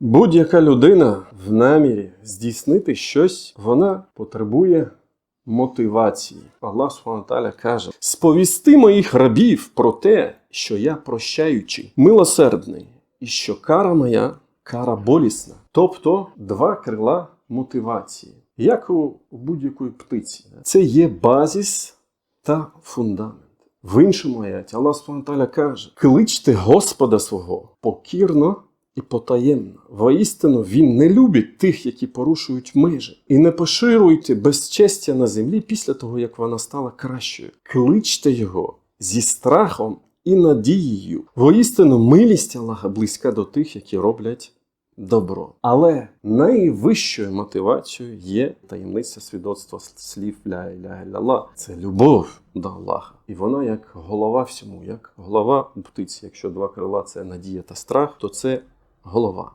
Будь-яка людина в намірі здійснити щось, вона потребує мотивації. Аллах Субхану каже: сповісти моїх рабів про те, що я прощаючий, милосердний, і що кара моя кара болісна. Тобто два крила мотивації, як у будь-якої птиці. Це є базіс та фундамент. В іншому аяті Аллах Субхану каже: кличте Господа свого покірно і потаємно. Воістину він не любить тих, які порушують межі. І не поширюйте безчестя на землі після того, як вона стала кращою. Кличте його зі страхом і надією. Воістину милість Аллаха близька до тих, які роблять добро. Але найвищою мотивацією є таємниця свідоцтва слів ля іляха ілляллах. Це любов до Аллаха. І вона як голова всьому, як голова птиці. Якщо два крила це надія та страх, то це голова.